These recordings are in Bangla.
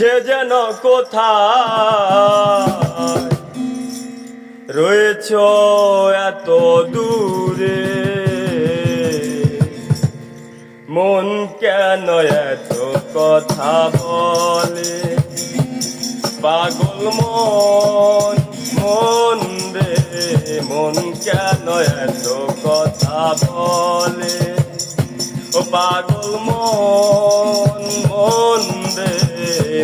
সে যেন কোথায়? রয়েছ এত দূরে। মন কেন এত কথা বলে? পাগল মন মন রে, মন কেন এত কথা বলে? ও পাগল মন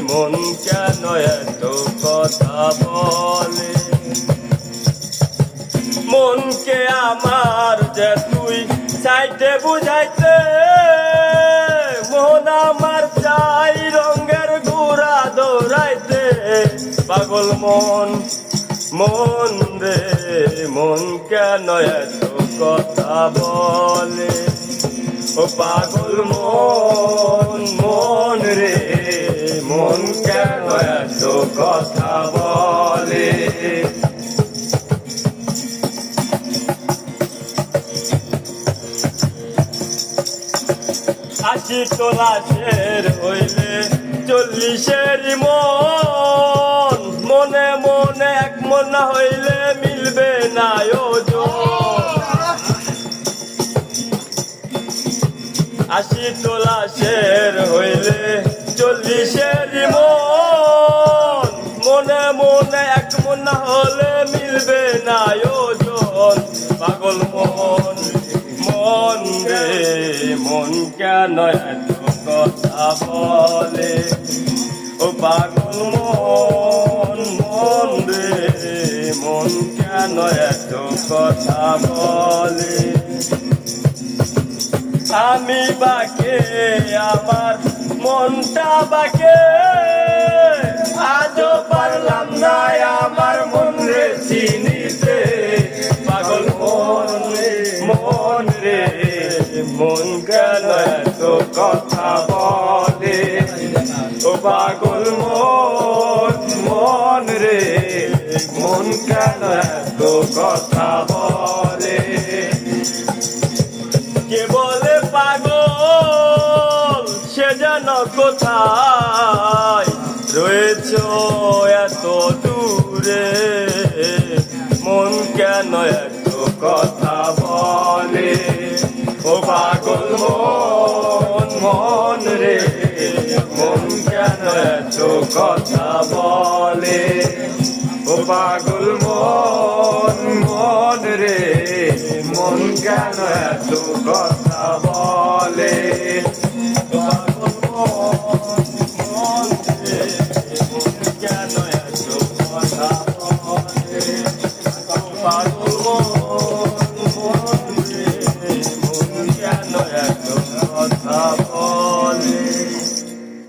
মন কেন এত কথা বলে। মনকে আমার যে তুই চাইতে বুঝাইতে, মন আমার চাই রঙের ঘোড়া দৌড়াইতে। পাগল মন মন রে, মন কেন এত কথা বলে? ও পাগল মন। এত কথা বলে আশি তোলা শের হইলে চল্লিশের মন। মনে মনে এক মন হইলে মিলবে না আশি তোলা শের হইলে চল্লিশের মন মনে মনে এক মন না হলে মিলবে না ওজন পাগল মন মন রে, মন কেন এত কথা বলে? ও পাগল মন মন রে, মন কেন এত কথা বলে? আমি বাকে আমার মনটা বাকে। আজও পারলাম না আমার মন রে চিনিতে। পাগল মন রে মন রে মন গেল এত কথা বলে। ও পাগল মন মন রে মন কেন তো কথা বলে। কোথায় রয়েছ এত দূরে? মন কেন এত কথা বলে? ও পাগল মন মন রে, মন কেন এত কথা বলে? ও পাগল মন মন রে, মন কেন এত কথা